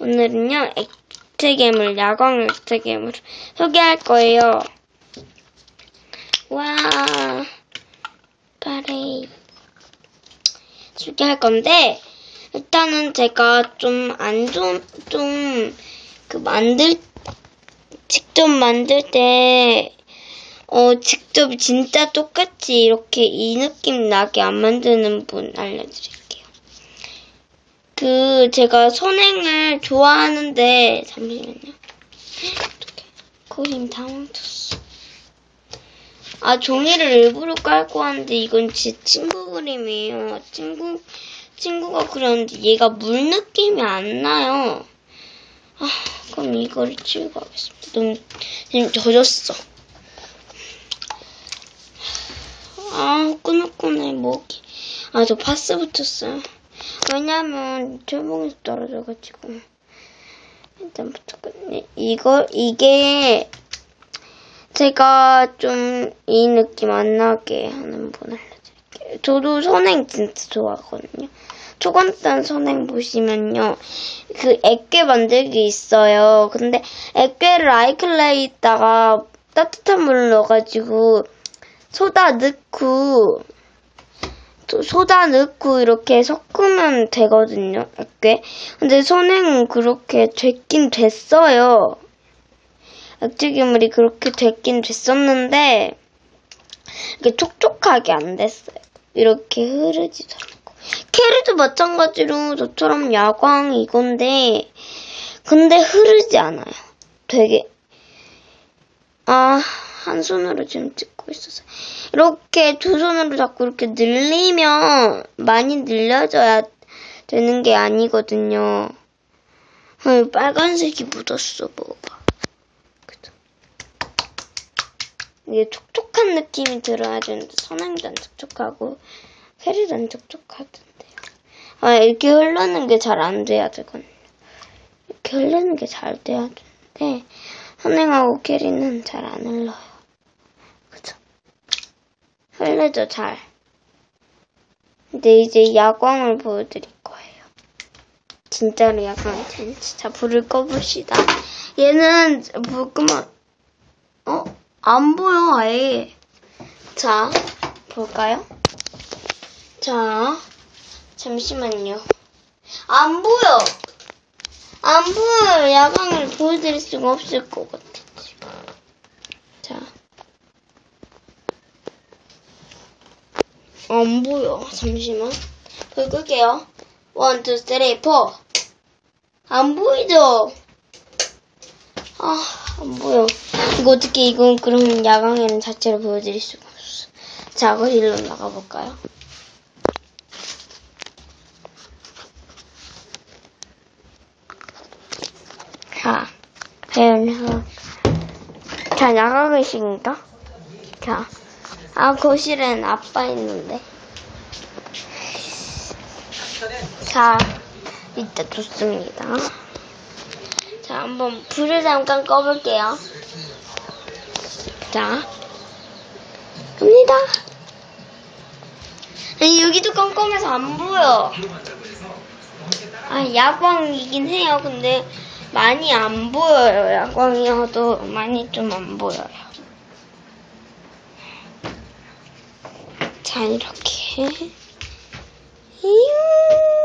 오늘은요, 액체 괴물, 야광 액체 괴물 소개할 거예요. 와, 파레이. 소개할 건데, 일단은 제가 좀 안 좋은, 좀, 그 만들, 직접 만들 때, 어, 직접 진짜 똑같이 이렇게 이 느낌 나게 안 만드는 분 알려드릴게요. 그, 제가 선행을 좋아하는데, 잠시만요. 다 멈췄어. 아, 종이를 일부러 깔고 하는데, 이건 제 친구 그림이에요. 친구, 친구가 그렸는데, 얘가 물 느낌이 안 나요. 아, 그럼 이거를 치우고 하겠습니다. 너무, 지금 젖었어. 아, 꾸덕꾸덕 목이. 아, 저 파스 붙였어요. 왜냐면, 철봉에서 떨어져가지고. 일단부터 끝내. 이거, 이게, 제가 좀 이 느낌 안 나게 하는 분 알려드릴게요. 저도 선행 진짜 좋아하거든요. 초간단 선행 보시면요. 그 액괴 만들기 있어요. 근데 액괴를 아이클레이에다가 따뜻한 물을 넣어가지고 소다 넣고 소다 넣고 이렇게 섞으면 되거든요. 액괴. 근데 선행은 그렇게 됐긴 됐어요. 액체괴물이 그렇게 됐긴 됐었는데 이게 촉촉하게 안 됐어요. 이렇게 흐르지도 않고. 캐리도 마찬가지로 저처럼 야광 이건데 근데 흐르지 않아요. 되게 아 한 손으로 지금 찍고 있어서 이렇게 두 손으로 자꾸 이렇게 늘리면 많이 늘려져야 되는 게 아니거든요. 어, 빨간색이 묻었어 뭐가. 이게 촉촉한 느낌이 들어야 되는데 선행도 안 촉촉하고 캐리도 안 촉촉하던데요. 아 이렇게 흐르는 게 잘 안 돼야 되거든요. 이렇게 흐르는 게 잘 돼야 되는데 선행하고 캐리는 잘 안 흘러요. 흘러져 잘. 근데 이제 야광을 보여드릴 거예요. 진짜로 야광이 되는지. 자, 불을 꺼봅시다. 얘는, 뭐, 그만, 어? 안 보여, 아예. 자, 볼까요? 자, 잠시만요. 안 보여! 안 보여요. 야광을 보여드릴 수가 없을 것 같아, 지금. 자. 안 보여. 잠시만. 불 끌게요. 원, 투, 쓰리, 포. 안 보이죠? 아, 안 보여. 이거 어떻게, 이건 그럼 야광에는 자체로 보여드릴 수가 없어. 자, 거실로 나가볼까요? 자, 배연해서. 자, 나가 계십니까? 자, 아, 거실엔 아빠 있는데. 자, 이따 좋습니다. 자, 한번 불을 잠깐 꺼볼게요. 자, 갑니다. 아니, 여기도 깜깜해서 안 보여. 아, 야광이긴 해요. 근데 많이 안 보여요. 야광이어도 많이 좀 안 보여요. 자, 이렇게. 음.